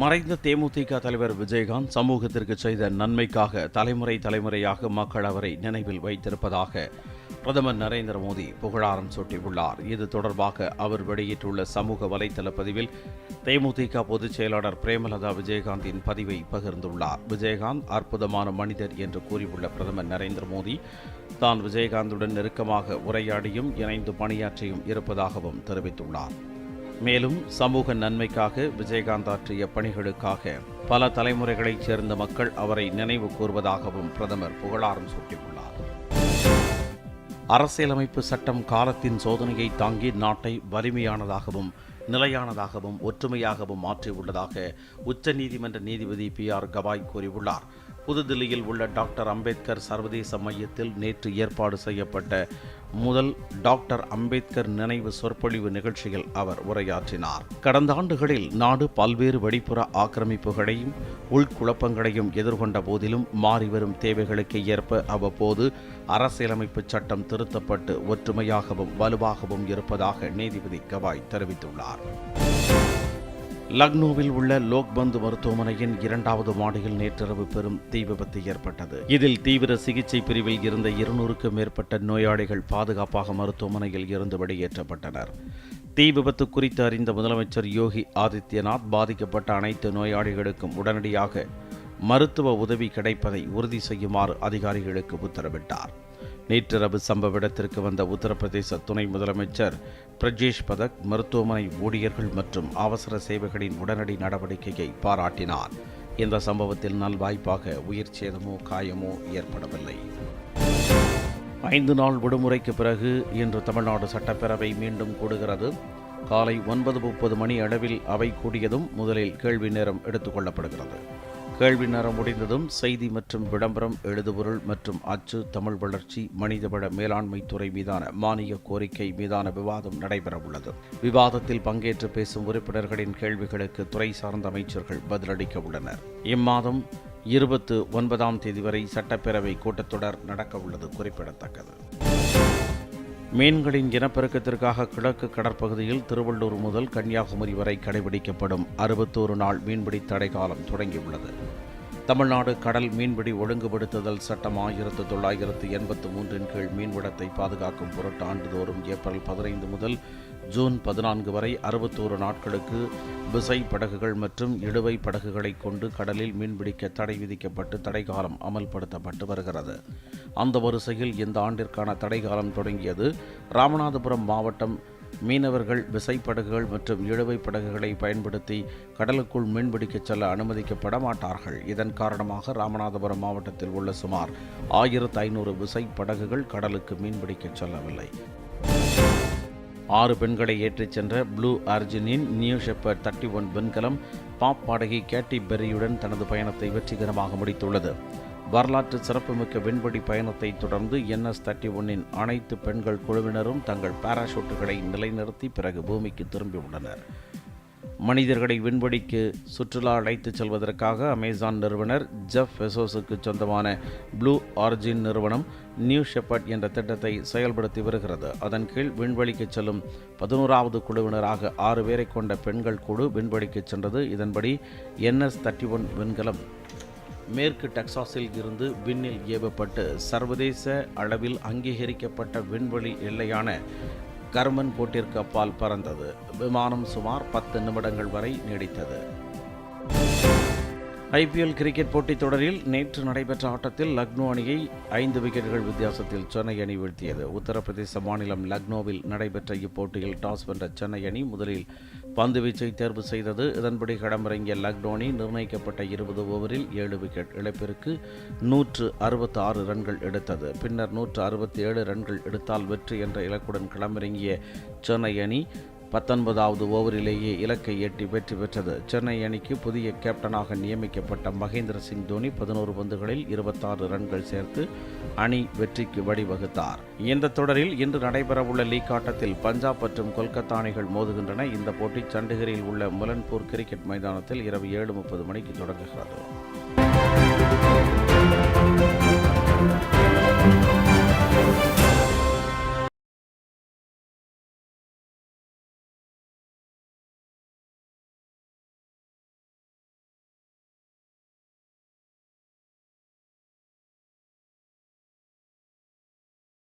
மறைந்த தேமுதிக தலைவர் விஜயகாந்த் சமூகத்திற்கு செய்த நன்மைக்காக தலைமுறை தலைமுறையாக மக்கள் அவரை நினைவில் வைத்திருப்பதாக பிரதமர் நரேந்திர மோடி புகழாரம் சூட்டியுள்ளார். இது தொடர்பாக அவர் வெளியிட்டுள்ள சமூக வலைதள பதிவில் தேமுதிக பொதுச் செயலாளர் பிரேமலதா விஜயகாந்தின் பதிவை பகிர்ந்துள்ளார். விஜயகாந்த் அற்புதமான மனிதர் என்று கூறியுள்ள பிரதமர் நரேந்திர மோடி தான் விஜயகாந்துடன் நெருக்கமாக உரையாடியும் இணைந்து பணியாற்றியும் இருப்பதாகவும் தெரிவித்துள்ளார். மேலும் சமூக நன்மைக்காக விஜயகாந்த் ஆற்றிய பணிகளுக்காக பல தலைமுறைகளைச் சேர்ந்த மக்கள் அவரை நினைவு கூர்வதாகவும் பிரதமர் புகழாரம் சூட்டியுள்ளார். அரசியலமைப்பு சட்டம் காலத்தின் சோதனையை தாங்கி நாட்டை வலிமையானதாகவும் நிலையானதாகவும் ஒற்றுமையாகவும் மாற்றியுள்ளதாக உச்சநீதிமன்ற நீதிபதி பி ஆர் கவாய் கூறியுள்ளார். புதுதில்லியில் உள்ள டாக்டர் அம்பேத்கர் சர்வதேச மையத்தில் நேற்று ஏற்பாடு செய்யப்பட்ட முதல் டாக்டர் அம்பேத்கர் நினைவு சொற்பொழிவு நிகழ்ச்சியில் அவர் உரையாற்றினார். கடந்த ஆண்டுகளில் நாடு பல்வேறு வெளிப்புற ஆக்கிரமிப்புகளையும் உள்குழப்பங்களையும் எதிர்கொண்ட போதிலும் மாறிவரும் தேவைகளுக்கு ஏற்ப அவ்வப்போது அரசியலமைப்பு சட்டம் திருத்தப்பட்டு ஒற்றுமையாகவும் வலுவாகவும் இருப்பதாக நீதிபதி கவாய் தெரிவித்துள்ளார். லக்னோவில் உள்ள லோக்பந்து மருத்துவமனையின் இரண்டாவது மாடியில் நேற்றிரவு பெரும் தீ விபத்து ஏற்பட்டது. இதில் தீவிர சிகிச்சை பிரிவில் இருந்த இருநூறுக்கும் மேற்பட்ட நோயாளிகள் பாதுகாப்பாக மருத்துவமனையில் இருந்து வெளியேற்றப்பட்டனர். தீ விபத்து குறித்து அறிந்த முதலமைச்சர் யோகி ஆதித்யநாத் பாதிக்கப்பட்ட அனைத்து நோயாளிகளுக்கும் உடனடியாக மருத்துவ உதவி கிடைப்பதை உறுதி செய்யுமாறு அதிகாரிகளுக்கு உத்தரவிட்டார். நேற்றிரவு சம்பவ இடத்திற்கு வந்த உத்தரப்பிரதேச துணை முதலமைச்சர் பிரஜேஷ் பதக் மருத்துவமனை ஊழியர்கள் மற்றும் அவசர சேவைகளின் உடனடி நடவடிக்கையை பாராட்டினார். இந்த சம்பவத்தில் நல்வாய்ப்பாக உயிர் சேதமோ காயமோ ஏற்படவில்லை. ஐந்து நாள் விடுமுறைக்கு பிறகு இன்று தமிழ்நாடு சட்டப்பேரவை மீண்டும் கூடுகிறது. காலை ஒன்பது முப்பது மணி அளவில் அவை கூடியதும் முதலில் கேள்வி நேரம் எடுத்துக்கொள்ளப்படுகிறது கேள்வி நேரம் முடிந்ததும் செய்தி மற்றும் விளம்பரம் எழுதுபொருள் மற்றும் அச்சு தமிழ் வளர்ச்சி மனிதவள மேலாண்மை துறை மீதான மானிய கோரிக்கை மீதான விவாதம் நடைபெறவுள்ளது. விவாதத்தில் பங்கேற்று பேசும் உறுப்பினர்களின் கேள்விகளுக்கு துறை சார்ந்த அமைச்சர்கள் பதிலளிக்க உள்ளனர். இம்மாதம் இருபத்து ஒன்பதாம் தேதி வரை சட்டப்பேரவை கூட்டத்தொடர் நடக்கவுள்ளது குறிப்பிடத்தக்கது. மீன்களின் இனப்பெருக்கத்திற்காக கிழக்கு கடற்பகுதியில் திருவள்ளூர் முதல் கன்னியாகுமரி வரை கடைபிடிக்கப்படும் அறுபத்தோரு நாள் மீன்பிடி தடை காலம் தொடங்கியுள்ளது. தமிழ்நாடு கடல் மீன்பிடி ஒழுங்குபடுத்துதல் சட்டம் ஆயிரத்து தொள்ளாயிரத்து எண்பத்து மூன்றின் கீழ் மீன்வளத்தை பாதுகாக்கும் பொருட்டு ஆண்டுதோறும் ஏப்ரல் பதினைந்து முதல் ஜூன் பதினான்கு வரை அறுபத்தோரு நாட்களுக்கு விசை படகுகள் மற்றும் இழுவை படகுகளை கொண்டு கடலில் மீன்பிடிக்க தடை விதிக்கப்பட்டு தடைக்காலம் அமல்படுத்தப்பட்டு வருகிறது. அந்த வரிசையில் இந்த ஆண்டிற்கான தடைக்காலம் தொடங்கியது ராமநாதபுரம் மாவட்டம் மீனவர்கள் விசைப்படகுகள் மற்றும் இழுவை படகுகளை பயன்படுத்தி கடலுக்குள் மீன்பிடிக்கச் செல்ல அனுமதிக்கப்பட மாட்டார்கள் இதன் காரணமாக ராமநாதபுரம் மாவட்டத்தில் உள்ள சுமார் ஆயிரத்து ஐநூறு விசை படகுகள் கடலுக்கு மீன்பிடிக்கச் செல்லவில்லை. ஆறு பெண்களை ஏற்றிச் சென்ற ப்ளூ அர்ஜுனின் நியூ ஷெப்பர் தர்ட்டி ஒன் வெண்கலம் பாப் பாடகி கேட்டி பெர்ரியுடன் தனது பயணத்தை வெற்றிகரமாக முடித்துள்ளது. வரலாற்று சிறப்புமிக்க விண்வெளி பயணத்தை தொடர்ந்து என்எஸ் தேர்ட்டி ஒன்னின் அனைத்து பெண்கள் குழுவினரும் தங்கள் பாராசூட்டுகளை நிலைநிறுத்தி பிறகு பூமிக்கு திரும்பியுள்ளனர் மனிதர்களை விண்வெளிக்கு சுற்றுலா அழைத்துச் செல்வதற்காக அமேசான் நிறுவனர் ஜெஃப் வெசோஸுக்கு சொந்தமான ப்ளூ ஆர்ஜின் நிறுவனம் நியூ ஷெப்பர்ட் என்ற திட்டத்தை செயல்படுத்தி வருகிறது. அதன் கீழ் விண்வெளிக்கு செல்லும் பதினோராவது குழுவினராக ஆறு பேரை கொண்ட பெண்கள் குழு விண்வெளிக்கு சென்றது. இதன்படி என்எஸ் தேர்ட்டி ஒன் விண்கலம் மேற்கு டெக்சாஸில் இருந்து விண்ணில் ஏவப்பட்டு சர்வதேச அளவில் அங்கீகரிக்கப்பட்ட விண்வெளி எல்லையான கர்மன் கோட்டிற்கு அப்பால் பறந்தது. விமானம் சுமார் பத்து நிமிடங்கள் வரை நீடித்தது. ஐபிஎல் கிரிக்கெட் போட்டித் தொடரில் நேற்று நடைபெற்ற ஆட்டத்தில் லக்னோ அணியை ஐந்து விக்கெட்டுகள் வித்தியாசத்தில் சென்னை அணி வீழ்த்தியது. உத்தரப்பிரதேச மாநிலம் லக்னோவில் நடைபெற்ற இப்போட்டியில் டாஸ் வென்ற சென்னை அணி முதலில் பந்து வீச்சை தேர்வு செய்தது. இதன்படி களமிறங்கிய லக்னோ அணி நிர்ணயிக்கப்பட்ட இருபது ஓவரில் ஏழு விக்கெட் இழப்பிற்கு நூற்று அறுபத்தி ஆறு ரன்கள் எடுத்தது. பின்னர் நூற்று அறுபத்தி ஏழு ரன்கள் எடுத்தால் வெற்றி என்ற இலக்குடன் களமிறங்கிய சென்னை அணி பத்தொன்பதாவது ஓவரிலேயே இலக்கை எட்டி வெற்றி பெற்றது. சென்னை அணிக்கு புதிய கேப்டனாக நியமிக்கப்பட்ட மகேந்திர சிங் தோனி பதினோரு பந்துகளில் இருபத்தாறு ரன்கள் சேர்த்து அணி வெற்றிக்கு வழிவகுத்தார். இந்த தொடரில் இன்று நடைபெறவுள்ள லீக் ஆட்டத்தில் பஞ்சாப் மற்றும் கொல்கத்தா அணிகள் மோதுகின்றன. இந்த போட்டி சண்டிகரில் உள்ள முலன்பூர் கிரிக்கெட் மைதானத்தில் இரவு ஏழு முப்பது மணிக்கு தொடங்குகிறது.